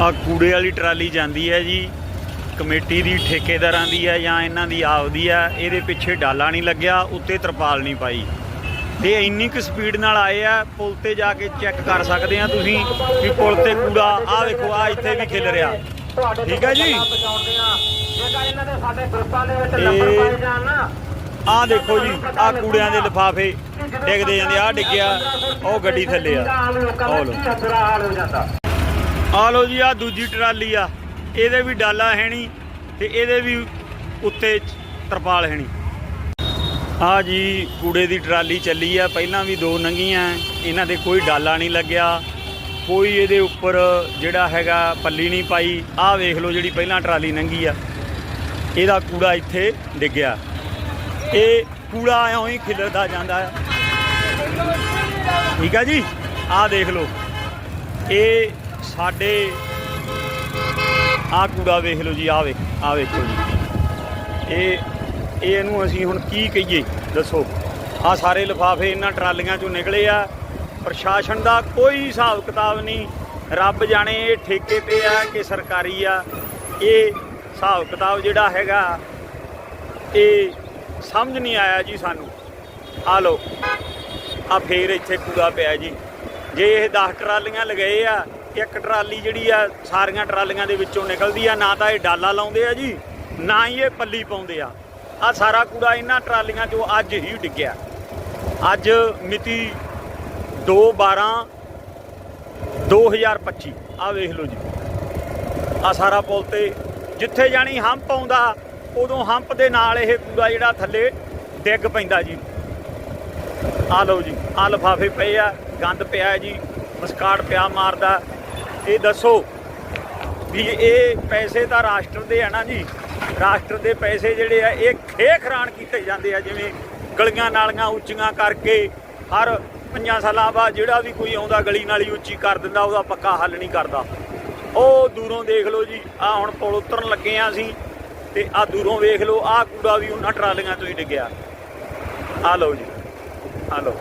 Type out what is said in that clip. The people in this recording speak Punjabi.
ਆ ਕੂੜੇ ਵਾਲੀ ਟਰਾਲੀ ਜਾਂਦੀ ਹੈ ਜੀ, ਕਮੇਟੀ ਦੀ, ਠੇਕੇਦਾਰਾਂ ਦੀ ਹੈ ਜਾਂ ਇਹਨਾਂ ਦੀ ਆਪਦੀ ਹੈ, ਇਹਦੇ ਪਿੱਛੇ ਡਾਲਾ ਨਹੀਂ ਲੱਗਿਆ, ਉੱਤੇ ਤਰਪਾਲ ਨਹੀਂ ਪਾਈ। ਤੇ ਇੰਨੀ ਕੁ ਸਪੀਡ ਨਾਲ ਆਏ ਆ, ਪੁਲ ਤੇ ਜਾ ਕੇ ਚੈੱਕ ਕਰ ਸਕਦੇ ਆ ਤੁਸੀਂ ਕਿ ਪੁਲ ਤੇ ਕੂੜਾ ਆ ਵੇਖੋ ਆ ਇੱਥੇ ਵੀ ਖਿਲ ਰਿਹਾ। ਠੀਕ ਹੈ ਜੀ? ਜੇਕਰ ਇਹਨਾਂ ਆ ਦੇਖੋ ਜੀ ਆ ਕੂੜਿਆਂ ਦੇ ਲਿਫਾਫੇ ਡਿੱਗਦੇ ਜਾਂਦੇ ਆ ਡਿੱਗਿਆ, ਉਹ ਗੱਡੀ ਥੱਲੇ ਆ। ਹੋ ਜਾਂਦਾ ਆ ਲੋ ਜੀ ਆ ਦੂਜੀ ਟਰਾਲੀ ਆ। ਇਹਦੇ ਵੀ ਡਾਲਾ ਹੈ ਨਹੀਂ ਤੇ ਇਹਦੇ ਵੀ ਉੱਤੇ ਤਰਪਾਲ ਹੈ ਨਹੀਂ। ਆ ਜੀ, ਕੂੜੇ ਦੀ ਟਰਾਲੀ ਚੱਲੀ ਆ। ਪਹਿਲਾਂ ਵੀ ਦੋ ਨੰਗੀਆਂ, ਇਹਨਾਂ ਦੇ ਕੋਈ ਡਾਲਾ ਨਹੀਂ ਲੱਗਿਆ। ਕੋਈ ਇਹਦੇ ਉੱਪਰ ਜਿਹੜਾ ਹੈਗਾ ਪੱਲੀ ਨਹੀਂ ਪਾਈ। ਆਹ ਵੇਖ ਲਓ ਜਿਹੜੀ ਪਹਿਲਾਂ ਟਰਾਲੀ ਨੰਗੀ ਆ। ਇਹਦਾ ਕੂੜਾ ਇੱਥੇ ਡਿੱਗਿਆ। ਇਹ ਕੂੜਾ ਐਂ ਹੀ ਖਿਲਰਦਾ ਜਾਂਦਾ ਹੈ ਠੀਕ ਆ ਜੀ? ਆਹ ਦੇਖ ਲਓ। ਇਹ ਸਾਡੇ ਆਹ ਕੂੜਾ ਵੇਖ ਲਓ ਜੀ ਆ ਵੇਖ, ਆਹ ਵੇਖੋ ਜੀ। ਇਹ ਇਹ ਇਹਨੂੰ ਅਸੀਂ ਹੁਣ ਕੀ ਕਹੀਏ? ਦੱਸੋ। ਆਹ ਸਾਰੇ ਲਿਫਾਫੇ ਇਹਨਾਂ ਟਰਾਲੀਆਂ ਚੋਂ ਨਿਕਲੇ ਆ। ਪ੍ਰਸ਼ਾਸਨ ਦਾ ਕੋਈ ਹਿਸਾਬ ਕਿਤਾਬ ਨਹੀਂ। ਰੱਬ ਜਾਣੇ ਇਹ ਠੇਕੇ ਤੇ ਆ ਕਿ ਸਰਕਾਰੀ ਆ। ਇਹ ਹਿਸਾਬ ਕਿਤਾਬ ਜਿਹੜਾ ਹੈਗਾ, ਇਹ ਸਮਝ ਨਹੀਂ ਆਇਆ ਜੀ ਸਾਨੂੰ। ਆ ਲਓ। ਆ ਫੇਰ ਇੱਥੇ ਕੂੜਾ ਪਿਆ ਜੀ। ਜੇ ਇਹ 10 ਟਰਾਲੀਆਂ ਲਗਾਏ ਆ ਇੱਕ ਟਰਾਲੀ ਜਿਹੜੀ ਆ, ਸਾਰੀਆਂ ਟਰਾਲੀਆਂ ਦੇ ਵਿੱਚੋਂ ਨਿਕਲਦੀ ਆ, ਨਾ ਤਾਂ ਇਹ ਡਾਲਾ ਲਾਉਂਦੇ ਆ ਜੀ, ਨਾ ਹੀ ਇਹ ਪੱਲੀ ਪਾਉਂਦੇ ਆ। ਆ ਸਾਰਾ ਕੂੜਾ ਇਹਨਾਂ ਟਰਾਲੀਆਂ 'ਚੋਂ ਅੱਜ ਹੀ ਡਿੱਗਿਆ। ਅੱਜ ਮਿਤੀ 2 12 2025 ਆ ਵੇਖ ਲਓ ਜੀ। ਆ ਸਾਰਾ ਪੁਲ ਤੇ ਜਿੱਥੇ ਜਾਣੀ ਹੰਪ ਆਉਂਦਾ, ਉਦੋਂ ਹੰਪ ਦੇ ਨਾਲ ਇਹ ਕੂੜਾ ਜਿਹੜਾ ਥੱਲੇ ਡਿੱਗ ਪੈਂਦਾ ਜੀ। ਆ ਲਓ ਜੀ ਆ ਲਫਾਫੇ ਪਏ ਆ, ਗੰਦ ਪਿਆ ਜੀ ਮਸਕਾਟ ਪਿਆ ਮਾਰਦਾ। ਇਹ ਦੱਸੋ ਵੀ ਇਹ ਪੈਸੇ ਤਾਂ ਰਾਸ਼ਟਰ ਦੇ ਆ ਨਾ ਜੀ। ਰਾਸ਼ਟਰ ਦੇ ਪੈਸੇ ਜਿਹੜੇ ਆ, ਇਹ ਖੇਖਰਾਨ ਕੀਤੇ ਜਾਂਦੇ ਆ, ਜਿਵੇਂ ਗਲੀਆਂ ਨਾਲੀਆਂ ਉੱਚੀਆਂ ਕਰਕੇ ਹਰ ਪੰਜਾਂ ਸਾਲਾਂ ਬਾਅਦ ਜਿਹੜਾ ਵੀ ਕੋਈ ਆਉਂਦਾ ਗਲੀ ਨਾਲੀ ਉੱਚੀ ਕਰ ਦਿੰਦਾ, ਉਹਦਾ ਪੱਕਾ ਹੱਲ ਨਹੀਂ ਕਰਦਾ। ਉਹ ਦੂਰੋਂ ਦੇਖ ਲਓ ਜੀ, ਆ ਹੁਣ ਪੁਲ ਉਤਰਨ ਲੱਗੇ ਆ ਅਸੀਂ, ਤੇ ਆ ਦੂਰੋਂ ਵੇਖ ਲਓ, ਆ ਕੂੜਾ ਵੀ ਉਹਨਾਂ ਟਰਾਲੀਆਂ ਤੋਂ ਹੀ ਡਿੱਗਿਆ। ਆ ਲਓ ਜੀ, ਆ ਲਓ।